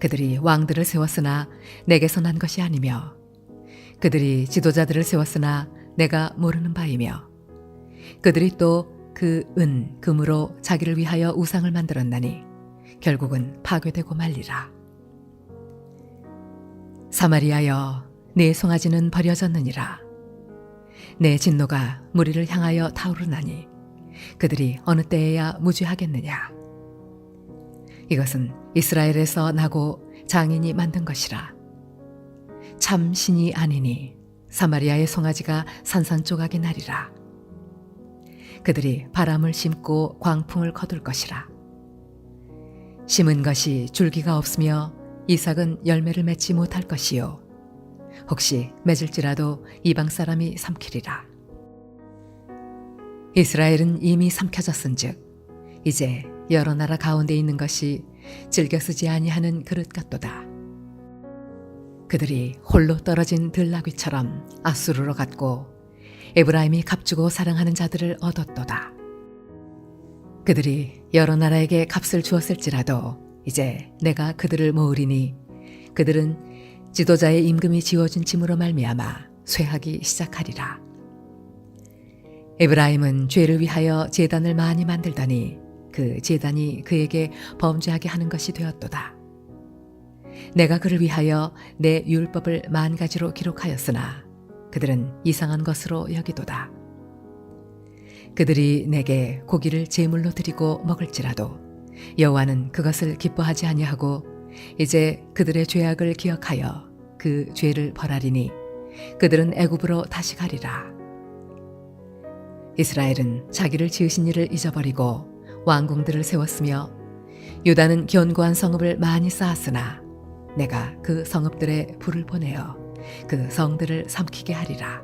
그들이 왕들을 세웠으나 내게서 난 것이 아니며 그들이 지도자들을 세웠으나 내가 모르는 바이며 그들이 또 그 은, 금으로 자기를 위하여 우상을 만들었나니 결국은 파괴되고 말리라. 사마리아여, 네 송아지는 버려졌느니라. 내 진노가 무리를 향하여 타오르나니 그들이 어느 때에야 무죄하겠느냐. 이것은 이스라엘에서 나고 장인이 만든 것이라. 참 신이 아니니 사마리아의 송아지가 산산조각이 나리라. 그들이 바람을 심고 광풍을 거둘 것이라. 심은 것이 줄기가 없으며 이삭은 열매를 맺지 못할 것이요. 혹시 맺을지라도 이방 사람이 삼키리라. 이스라엘은 이미 삼켜졌은즉 이제 여러 나라 가운데 있는 것이 즐겨 쓰지 아니하는 그릇 같도다. 그들이 홀로 떨어진 들나귀처럼 아수르로 갔고 에브라임이 값주고 사랑하는 자들을 얻었도다. 그들이 여러 나라에게 값을 주었을지라도 이제 내가 그들을 모으리니 그들은 지도자의 임금이 지어준 짐으로 말미암아 쇠하기 시작하리라. 에브라임은 죄를 위하여 제단을 많이 만들더니 그 제단이 그에게 범죄하게 하는 것이 되었도다. 내가 그를 위하여 내 율법을 만 가지로 기록하였으나 그들은 이상한 것으로 여기도다. 그들이 내게 고기를 제물로 드리고 먹을지라도 여호와는 그것을 기뻐하지 아니하고 이제 그들의 죄악을 기억하여 그 죄를 벌하리니 그들은 애굽으로 다시 가리라. 이스라엘은 자기를 지으신 이를 잊어버리고 왕궁들을 세웠으며 유다는 견고한 성읍을 많이 쌓았으나 내가 그 성읍들에 불을 보내어 그 성들을 삼키게 하리라.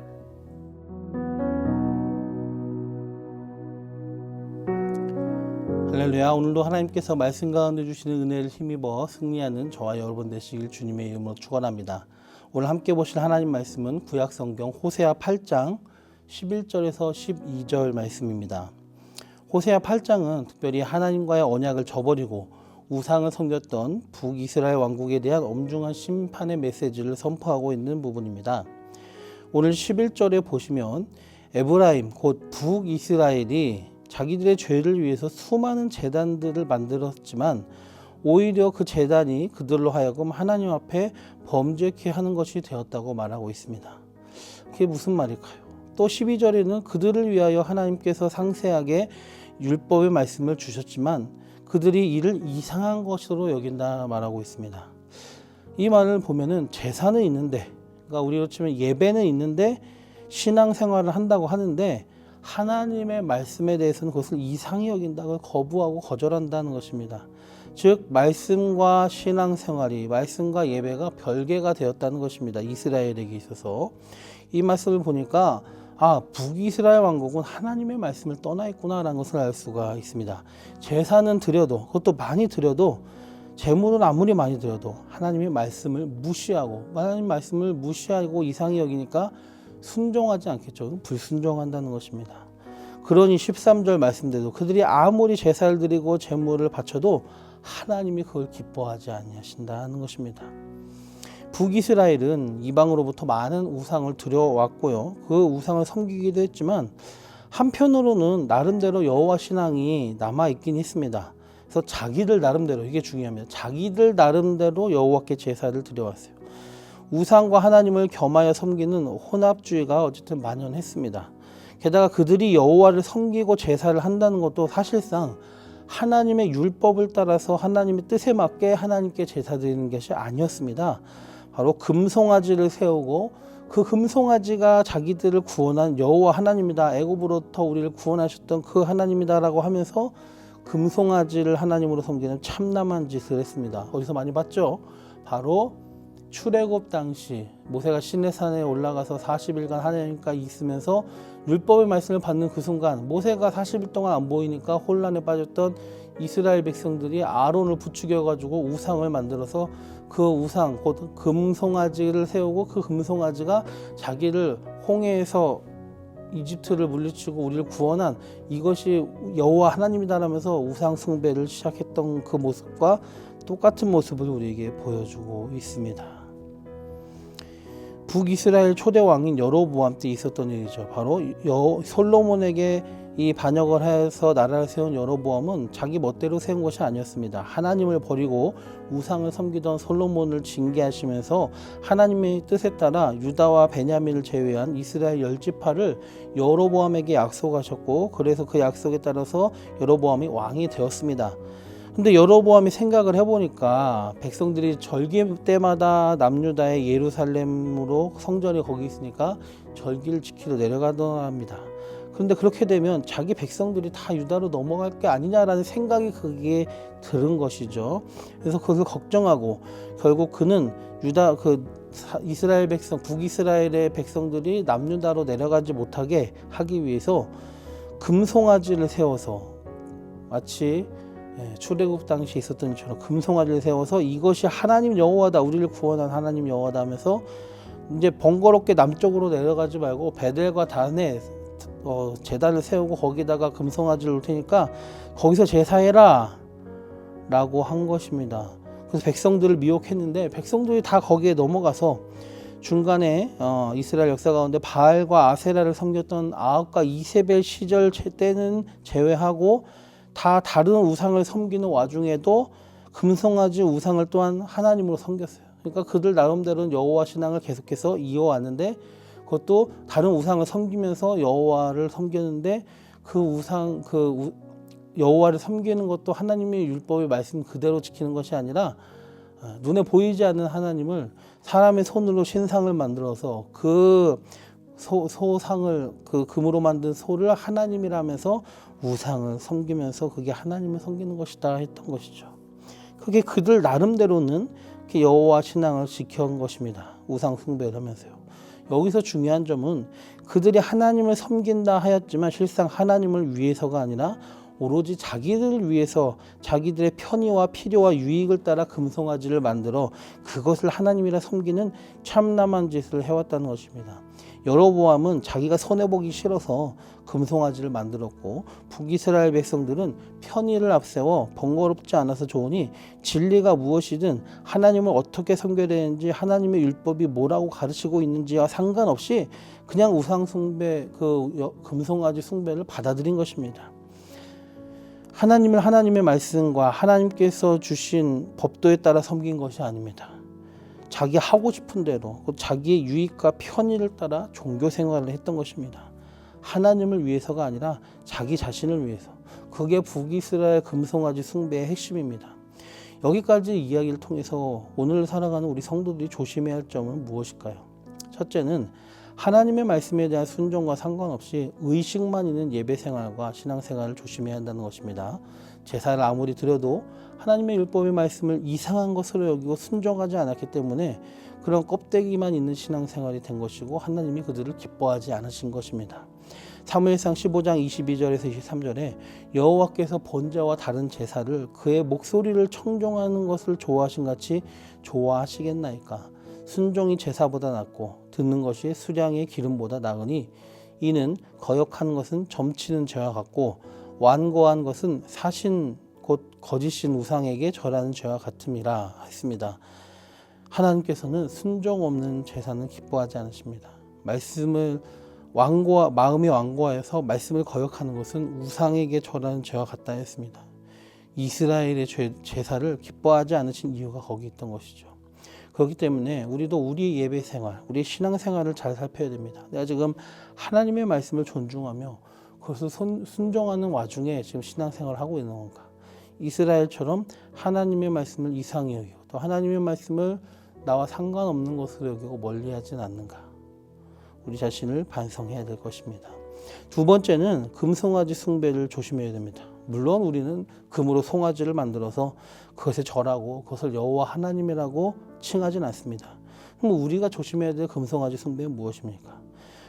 할렐루야 오늘도 하나님께서 말씀 가운데 주시는 은혜를 힘입어 승리하는 저와 여러분 되시길 주님의 이름으로 축원합니다. 오늘 함께 보실 하나님 말씀은 구약 성경 호세아 8장 11절에서 12절 말씀입니다. 호세아 8장은 특별히 하나님과의 언약을 저버리고 우상을 섬겼던 북이스라엘 왕국에 대한 엄중한 심판의 메시지를 선포하고 있는 부분입니다. 오늘 11절에 보시면 에브라임 곧 북이스라엘이 자기들의 죄를 위해서 수많은 재단들을 만들었지만 오히려 그 재단이 그들로 하여금 하나님 앞에 범죄케 하는 것이 되었다고 말하고 있습니다. 그게 무슨 말일까요? 또 12절에는 그들을 위하여 하나님께서 상세하게 율법의 말씀을 주셨지만 그들이 이를 이상한 것으로 여긴다 말하고 있습니다. 이 말을 보면은 제사는 있는데, 그러니까 우리로 치면 예배는 있는데 신앙생활을 한다고 하는데 하나님의 말씀에 대해서는 그것을 이상히 여긴다고 거부하고 거절한다는 것입니다. 즉 말씀과 신앙생활이 말씀과 예배가 별개가 되었다는 것입니다. 이스라엘에게 있어서 이 말씀을 보니까 아 북이스라엘 왕국은 하나님의 말씀을 떠나 있구나라는 것을 알 수가 있습니다. 제사는 드려도 그것도 많이 드려도 재물은 아무리 많이 드려도 하나님의 말씀을 무시하고 하나님 말씀을 무시하고 이상히 여기니까 순종하지 않겠죠. 불순종한다는 것입니다. 그러니 13절 말씀대로 그들이 아무리 제사를 드리고 제물을 바쳐도 하나님이 그걸 기뻐하지 아니하신다는 것입니다. 북이스라엘은 이방으로부터 많은 우상을 들여왔고요. 그 우상을 섬기기도 했지만 한편으로는 나름대로 여호와 신앙이 남아 있긴 했습니다. 그래서 자기들 나름대로 이게 중요합니다. 자기들 나름대로 여호와께 제사를 드려왔어요. 우상과 하나님을 겸하여 섬기는 혼합주의가 어쨌든 만연했습니다. 게다가 그들이 여호와를 섬기고 제사를 한다는 것도 사실상 하나님의 율법을 따라서 하나님의 뜻에 맞게 하나님께 제사 드리는 것이 아니었습니다. 바로 금송아지를 세우고 그 금송아지가 자기들을 구원한 여호와 하나님이다. 애굽으로부터 우리를 구원하셨던 그 하나님이다라고 하면서 금송아지를 하나님으로 섬기는 참남한 짓을 했습니다. 어디서 많이 봤죠? 바로 출애굽 당시 모세가 시내산에 올라가서 40일간 하나님과 있으면서 율법의 말씀을 받는 그 순간 모세가 40일 동안 안 보이니까 혼란에 빠졌던 이스라엘 백성들이 아론을 부추겨 가지고 우상을 만들어서 그 우상 곧 금송아지를 세우고 그 금송아지가 자기를 홍해에서 이집트를 물리치고 우리를 구원한 이것이 여호와 하나님이다라면서 우상 숭배를 시작했던 그 모습과 똑같은 모습을 우리에게 보여주고 있습니다. 북이스라엘 초대 왕인 여로보암 때 있었던 일이죠. 바로 여, 솔로몬에게 이 반역을 해서 나라를 세운 여로보암은 자기 멋대로 세운 것이 아니었습니다. 하나님을 버리고 우상을 섬기던 솔로몬을 징계하시면서 하나님의 뜻에 따라 유다와 베냐민을 제외한 이스라엘 열 지파를 여로보암에게 약속하셨고 그래서 그 약속에 따라서 여로보암이 왕이 되었습니다. 근데 여로보암이 생각을 해보니까 백성들이 절기 때마다 남유다의 예루살렘으로 성전이 거기 있으니까 절기를 지키러 내려가던 합니다. 그런데 그렇게 되면 자기 백성들이 다 유다로 넘어갈 게 아니냐라는 생각이 그게 들은 것이죠. 그래서 그것을 걱정하고 결국 그는 유다 그 사- 이스라엘 백성 북이스라엘의 백성들이 남유다로 내려가지 못하게 하기 위해서 금송아지를 세워서 마치 예, 출애굽 당시 있었던 일처럼 금송아지를 세워서 이것이 하나님 여호와다 우리를 구원한 하나님 여호와다 하면서 이제 번거롭게 남쪽으로 내려가지 말고 베델과 단에 어, 제단을 세우고 거기다가 금송아지를 놓을 테니까 거기서 제사해라 라고 한 것입니다. 그래서 백성들을 미혹했는데 백성들이 다 거기에 넘어가서 중간에 어, 이스라엘 역사 가운데 바알과 아세라를 섬겼던 아합과 이세벨 시절 제- 때는 제외하고 다 다른 우상을 섬기는 와중에도 금송아지 우상을 또한 하나님으로 섬겼어요. 그러니까 그들 나름대로는 여호와 신앙을 계속해서 이어왔는데 그것도 다른 우상을 섬기면서 여호와를 섬겼는데 그 우상 그 우- 여호와를 섬기는 것도 하나님의 율법의 말씀 그대로 지키는 것이 아니라 어, 눈에 보이지 않는 하나님을 사람의 손으로 신상을 만들어서 그 소, 소상을 그 금으로 만든 소를 하나님이라면서 우상을 섬기면서 그게 하나님을 섬기는 것이다 했던 것이죠. 그게 그들 나름대로는 그 여호와 신앙을 지켜온 것입니다. 우상 숭배를 하면서요. 여기서 중요한 점은 그들이 하나님을 섬긴다 하였지만 실상 하나님을 위해서가 아니라 오로지 자기들을 위해서 자기들의 편의와 필요와 유익을 따라 금송아지를 만들어 그것을 하나님이라 섬기는 참남한 짓을 해왔다는 것입니다. 여로보암은 자기가 손해 보기 싫어서 금송아지를 만들었고 북이스라엘 백성들은 편의를 앞세워 번거롭지 않아서 좋으니 진리가 무엇이든 하나님을 어떻게 섬겨야 되는지 하나님의 율법이 뭐라고 가르치고 있는지와 상관없이 그냥 우상 숭배 그 여- 금송아지 숭배를 받아들인 것입니다. 하나님을 하나님의 말씀과 하나님께서 주신 법도에 따라 섬긴 것이 아닙니다. 자기 하고 싶은 대로 곧 자기의 유익과 편의를 따라 종교 생활을 했던 것입니다. 하나님을 위해서가 아니라 자기 자신을 위해서. 그게 북이스라엘 금송아지 숭배의 핵심입니다. 여기까지 이야기를 통해서 오늘 살아가는 우리 성도들이 조심해야 할 점은 무엇일까요? 첫째는 하나님의 말씀에 대한 순종과 상관없이 의식만 있는 예배 생활과 신앙 생활을 조심해야 한다는 것입니다. 제사를 아무리 드려도 하나님의 율법의 말씀을 이상한 것으로 여기고 순종하지 않았기 때문에 그런 껍데기만 있는 신앙 생활이 된 것이고 하나님이 그들을 기뻐하지 않으신 것입니다. 사무엘상 15장 22절에서 23절에 여호와께서 번제와 다른 제사를 그의 목소리를 청종하는 것을 좋아하신 같이 좋아하시겠나이까 순종이 제사보다 낫고 듣는 것이 수량의 기름보다 나으니 이는 거역하는 것은 점치는 죄와 같고 완고한 것은 사신 곧 거짓인 우상에게 절하는 죄와 같음이라 했습니다. 하나님께서는 순종 없는 제사는 기뻐하지 않으십니다. 말씀을 완고 마음이 완고하여서 말씀을 거역하는 것은 우상에게 절하는 죄와 같다 했습니다. 이스라엘의 죄, 제사를 기뻐하지 않으신 이유가 거기 있던 것이죠. 그렇기 때문에 우리도 우리 예배 생활, 우리 신앙 생활을 잘 살펴야 됩니다. 내가 지금 하나님의 말씀을 존중하며 그것을 손- 순종하는 와중에 지금 신앙 생활을 하고 있는 건가? 이스라엘처럼 하나님의 말씀을 이상히 여기고 또 하나님의 말씀을 나와 상관없는 것으로 여기고 멀리하진 않는가? 우리 자신을 반성해야 될 것입니다. 두 번째는 금송아지 숭배를 조심해야 됩니다. 물론 우리는 금으로 송아지를 만들어서 그것에 절하고 그것을 여호와 하나님이라고 칭하진 않습니다. 그럼 우리가 조심해야 될 금송아지 숭배는 무엇입니까?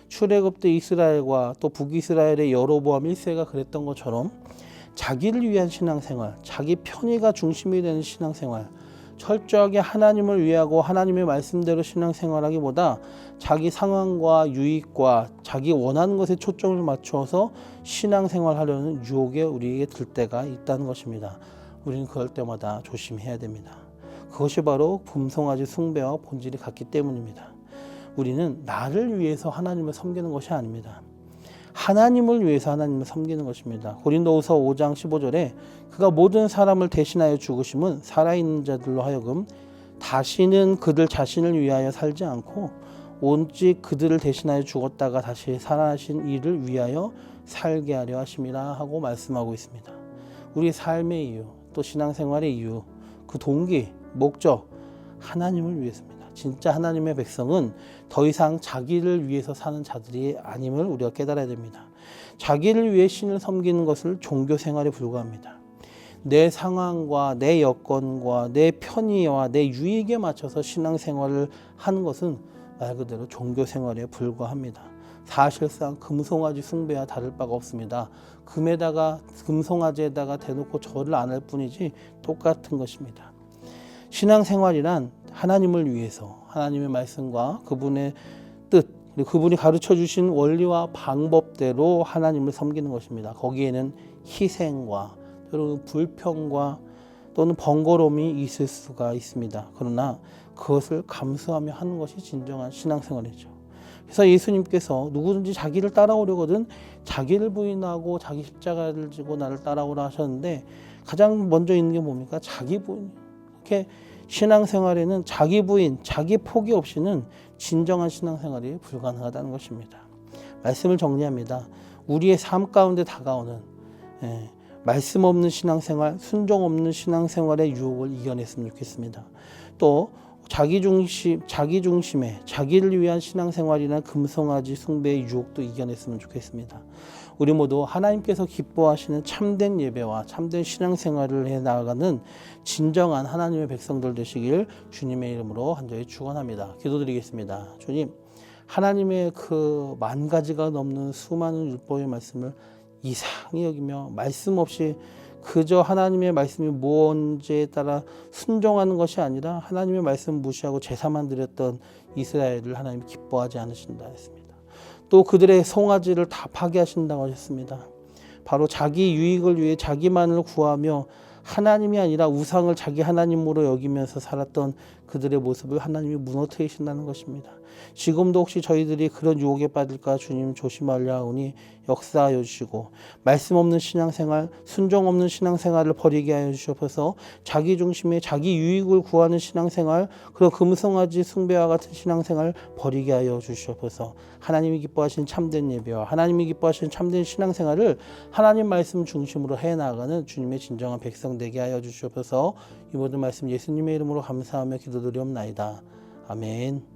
출애굽 때 이스라엘과 또 북이스라엘의 여로보암 1세가 그랬던 것처럼 자기를 위한 신앙생활, 자기 편의가 중심이 되는 신앙생활, 철저하게 하나님을 위하고 하나님의 말씀대로 신앙생활하기보다 자기 상황과 유익과 자기 원하는 것에 초점을 맞춰서 신앙생활하려는 유혹에 우리에게 들 때가 있다는 것입니다. 우리는 그럴 때마다 조심해야 됩니다. 그것이 바로 금송아지 숭배와 본질이 같기 때문입니다. 우리는 나를 위해서 하나님을 섬기는 것이 아닙니다. 하나님을 위해서 하나님을 섬기는 것입니다. 고린도후서 5장 15절에 그가 모든 사람을 대신하여 죽으심은 살아있는 자들로 하여금 다시는 그들 자신을 위하여 살지 않고 오직 그들을 대신하여 죽었다가 다시 살아나신 이를 위하여 살게 하려 하심이라 하고 말씀하고 있습니다. 우리 삶의 이유, 또 신앙생활의 이유, 그 동기, 목적 하나님을 위해서입니다. 진짜 하나님의 백성은 더 이상 자기를 위해서 사는 자들이 아님을 우리가 깨달아야 됩니다. 자기를 위해 신을 섬기는 것을 종교 생활에 불과합니다. 내 상황과 내 여건과 내 편의와 내 유익에 맞춰서 신앙 생활을 하는 것은 말 그대로 종교 생활에 불과합니다. 사실상 금송아지 숭배와 다를 바가 없습니다. 금에다가 금송아지에다가 대놓고 절을 안 할 뿐이지 똑같은 것입니다. 신앙생활이란 하나님을 위해서 하나님의 말씀과 그분의 뜻 그리고 그분이 가르쳐 주신 원리와 방법대로 하나님을 섬기는 것입니다. 거기에는 희생과 또는 불평과 또는 번거로움이 있을 수가 있습니다. 그러나 그것을 감수하며 하는 것이 진정한 신앙생활이죠. 그래서 예수님께서 누구든지 자기를 따라오려거든 자기를 부인하고 자기 십자가를 지고 나를 따라오라 하셨는데 가장 먼저 있는 게 뭡니까? 자기 부인. 이렇게 신앙생활에는 자기 부인, 자기 포기 없이는 진정한 신앙생활이 불가능하다는 것입니다. 말씀을 정리합니다. 우리의 삶 가운데 다가오는 예, 말씀 없는 신앙생활, 순종 없는 신앙생활의 유혹을 이겨냈으면 좋겠습니다. 또 자기 중심, 자기 중심의 자기를 위한 신앙생활이나 금송아지 숭배의 유혹도 이겨냈으면 좋겠습니다. 우리 모두 하나님께서 기뻐하시는 참된 예배와 참된 신앙생활을 해 나가는 진정한 하나님의 백성들 되시길 주님의 이름으로 한절히 축원합니다. 기도드리겠습니다. 주님, 하나님의 그 만 가지가 넘는 수많은 율법의 말씀을 이상히 여기며 말씀 없이 그저 하나님의 말씀이 뭔지에 따라 순종하는 것이 아니라 하나님의 말씀 무시하고 제사만 드렸던 이스라엘을 하나님 기뻐하지 않으신다 했습니다. 또 그들의 송아지를 다 파괴하신다고 하셨습니다. 바로 자기 유익을 위해 자기만을 구하며 하나님이 아니라 우상을 자기 하나님으로 여기면서 살았던 그들의 모습을 하나님이 무너뜨리신다는 것입니다. 지금도 혹시 저희들이 그런 유혹에 빠질까 주님 조심하려 하오니 역사하여 주시고 말씀 없는 신앙생활, 순종 없는 신앙생활을 버리게 하여 주시옵소서. 자기 중심의 자기 유익을 구하는 신앙생활, 그런 금성아지 숭배와 같은 신앙생활 버리게 하여 주시옵소서. 하나님이 기뻐하시는 참된 예배와 하나님이 기뻐하시는 참된 신앙생활을 하나님 말씀 중심으로 해 나가는 주님의 진정한 백성 되게 하여 주시옵소서. 이 모든 말씀 예수님의 이름으로 감사하며 기도드리옵나이다. 아멘.